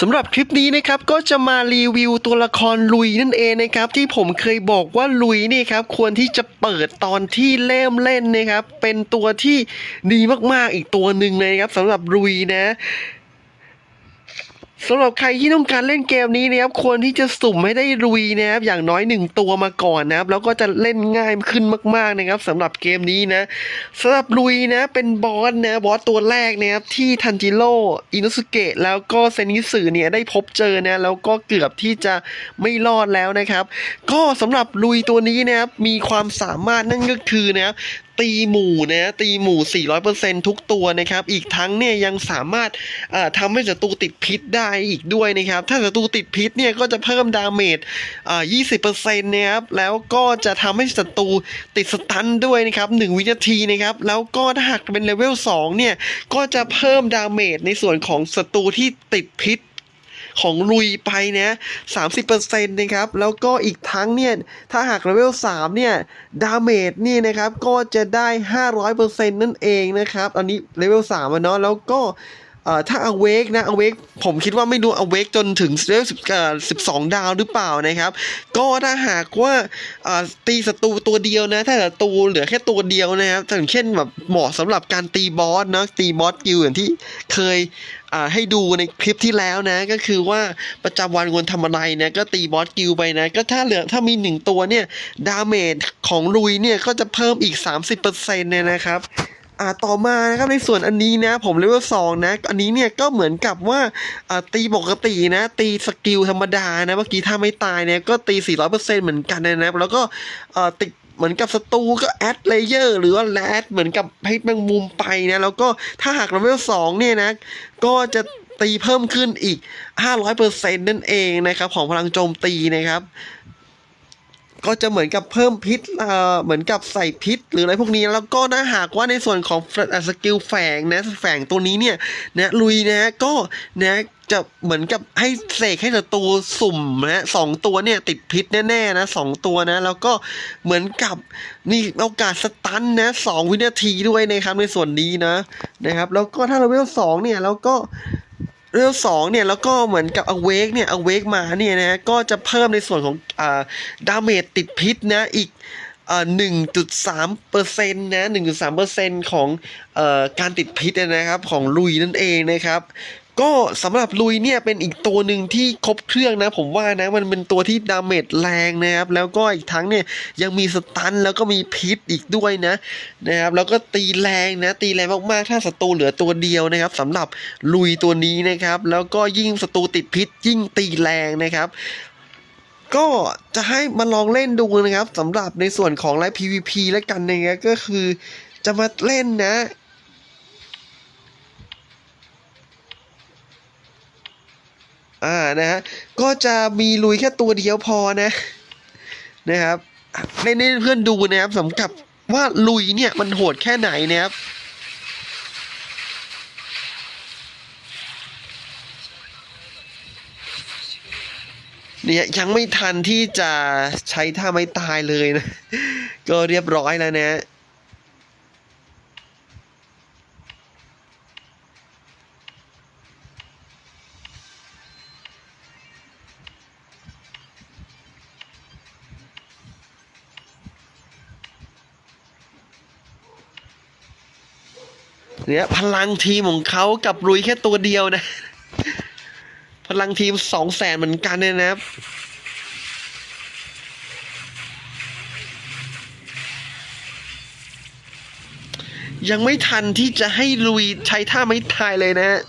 สำหรับคลิปนี้นะครับก็จะมารีวิวตัวละครลุยนั่นเองนะครับที่ผมเคยบอกว่าลุยนี่ครับควรที่จะเปิดตอนที่เริ่มเล่นนะครับเป็นตัวที่ดีมากๆอีกตัวหนึ่งเลยครับสำหรับลุยนะ สำหรับใครที่ต้องการเล่นเกมนี้นะครับควรที่จะสุ่มให้ได้ลุยนะครับอย่างน้อยหนึ่งตัวมาก่อนนะครับแล้วก็จะเล่นง่ายขึ้นมาก ๆนะครับสำหรับเกมนี้นะสำหรับลุยนะเป็นบอสนะบอสตัวแรกนะครับที่ทันจิโร่อินุสุเกะแล้วก็เซนิสึเนี่ยได้พบเจอนะแล้วก็เกือบที่จะไม่รอดแล้วนะครับ ก็สำหรับลุยตัวนี้นะครับมีความสามารถนั่นก็คือนะครับ ตีหมู่นะตีหมู่ 400%ทุกตัวนะครับ อีกทั้งเนี่ยยังสามารถทำให้ศัตรูติดพิษได้อีกด้วยนะครับ ถ้าศัตรูติดพิษเนี่ยก็จะเพิ่มดาเมจเอ่อ20%นะครับ แล้วก็จะทำให้ศัตรูติดสตันด้วยนะครับ 1 วินาทีนะครับ แล้วก็ถ้าหากเป็นเลเวล 2 เนี่ย ก็จะเพิ่มดาเมจในส่วนของศัตรูที่ติดพิษ ของลุยไปนะ30%นะครับ แล้วก็อีกทั้งเนี่ย ถ้าหากเลเวล3เนี่ย ดาเมจนี่นะครับ ก็จะได้ 500%นั่นเองนะครับ อันนี้เลเวล3อะเนาะแล้วก็ เอ่อถ้า awake นะ awake ผมคิดว่าไม่รู้ awake จนถึงเลเวล10เอ่อ12ดาวหรือเปล่านะครับ ก็ถ้าหากว่าตีศัตรูตัวเดียวนะ ถ้าศัตรูเหลือแค่ตัวเดียวนะครับอย่างเช่นแบบเหมาะสำหรับการตีบอสนะตีบอสกิลอย่างที่เคยให้ดูในคลิปที่แล้วนะ ก็คือว่าประจำวันควรทำอะไรนะก็ตีบอสกิลไปนะ ก็ถ้าเหลือถ้ามีหนึ่งตัวเนี่ย ดาเมจของลุยเนี่ย ก็จะเพิ่มอีก 30%เนี่ยนะครับ อ่าต่อมานะครับในส่วนอันนี้นะ ผมเลเวลสองนะ อันนี้เนี่ยก็เหมือนกับว่าอ่าตีปกตินะ ตีสกิลธรรมดานะเมื่อกี้ถ้าไม่ตายเนี่ยก็ตี 400%เหมือนกันนะนะแล้วก็อ่อติดเหมือนกับศัตรูก็แอดเลเยอร์หรือว่าแอดเหมือนกับให้แมงมุมไปนะ แล้วก็ถ้าหากเลเวลสองเนี่ยนะ ก็จะตีเพิ่มขึ้นอีก 500%นั่นเองนะครับ ของพลังโจมตีนะครับ ก็จะเหมือนกับเพิ่มพิษเอ่อเหมือนกับใส่พิษ หรืออะไรพวกนี้แล้วก็ถ้าหากว่าในส่วนของสกิลแฝงนะแฝงตัวนี้เนี่ยนะลุยนะก็นะจะเหมือนกับให้เสกให้ศัตรูสุ่มนะสองตัวเนี่ยติดพิษแน่ๆนะสองตัวนะ แล้วก็เหมือนกับมีโอกาสสตันนะสองวินาทีด้วยนะครับในส่วนนี้นะนะครับ แล้วก็ถ้าเราเลเวลสองเนี่ยแล้วก็ เรื่องสองเนี่ยแล้วก็เหมือนกับ awake เนี่ย awake มาเนี่ยนะก็จะเพิ่มในส่วนของอ่าดาเมจติดพิษนะอีกอ่าหนึ่งจุดสามเปอร์เซ็นต์นะหนึ่งจุดสามเปอร์เซ็นต์ของเอ่อการติดพิษนะครับของลุยนั่นเองนะครับ ก็สำหรับลุยเนี่ยเป็นอีกตัวหนึ่งที่ครบเครื่องนะ ผมว่านะมันเป็นตัวที่ดาเมจแรงนะครับ แล้วก็อีกทั้งเนี่ยยังมีสตันแล้วก็มีพิษอีกด้วยนะนะครับแล้วก็ตีแรงนะ ตีแรงมากๆ ถ้าศัตรูเหลือตัวเดียวนะครับสำหรับลุยตัวนี้นะครับ แล้วก็ยิ่งศัตรูติดพิษยิ่งตีแรงนะครับก็จะให้มาลองเล่นดูนะครับสำหรับในส่วนของไลฟ์ PVP แล้วกันนะครับก็คือจะมาเล่นนะ อ่านะฮะก็จะมีลุยแค่ตัวเดียวพอนะ นะครับเล่นให้เพื่อนดูนะครับสำหรับว่าลุยเนี่ยมันโหดแค่ไหนนะครับเนี่ยยังไม่ทันที่จะใช้ท่าไม่ตายเลยนะ ก็เรียบร้อยแล้วนะ เนี่ยพลังทีมของเขากับลุยแค่ตัวเดียวนะ พลังทีมสองแสนเหมือนกันเนี่ยนะครับยังไม่ทันที่จะให้ลุยใช้ท่าไม่ทายเลยนะ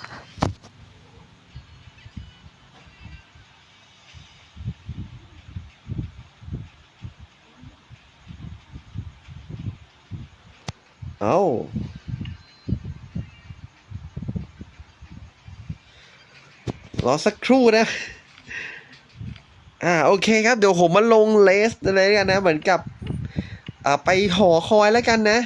เอา รอสักครู่นะ อ่าโอเคครับเดี๋ยวผมมาลงเลสอะไรกันนะ เหมือนกับ อ่าไปหอคอยแล้วกันนะ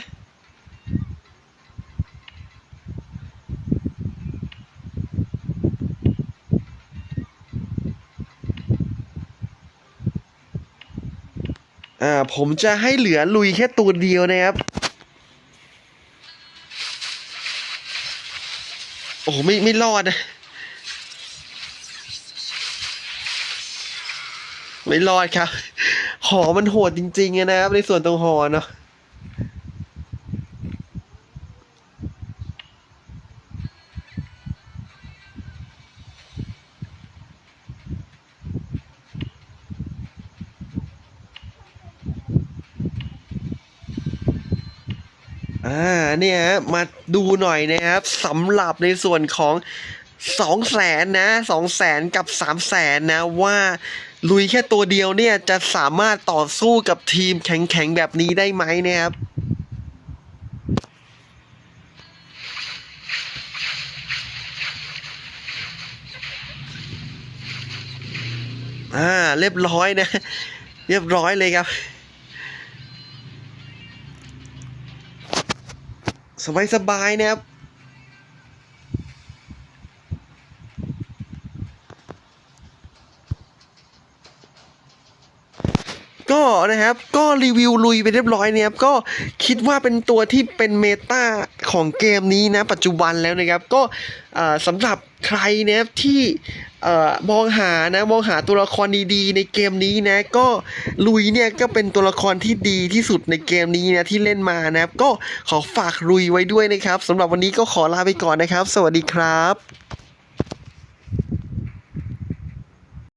อ่าผมจะให้เหลือลุยแค่ตัวเดียวนะครับ โอ้โหไม่ไม่รอดนะ ไม่รอดครับ หอมันโหดจริงๆนะครับ ในส่วนตรงหอเนาะอ่าเนี่ยฮะมาดูหน่อยนะครับสำหรับในส่วนของสองแสนนะสองแสนกับสามแสนนะว่า ลุยแค่ตัวเดียวเนี่ยจะสามารถต่อสู้กับทีมแข็งๆแบบนี้ได้ไหมนะครับอ่าเรียบร้อยนะ เรียบร้อยเลยครับ สบายๆนะครับ ก็ นะครับ ก็รีวิวลุยไปเรียบร้อยเนี่ยครับก็คิดว่าเป็นตัวที่เป็นเมตาของเกมนี้นะ ปัจจุบันแล้วนะครับ ก็สำหรับใครนะครับที่มองหานะมองหาตัวละครดีๆ ในเกมนี้นะ ก็ลุยเนี่ยก็เป็นตัวละครที่ดีที่สุดในเกมนี้นะที่เล่นมานะครับ ก็ขอฝากลุยไว้ด้วยนะครับสำหรับวันนี้ก็ขอลาไปก่อนนะครับ สวัสดีครับ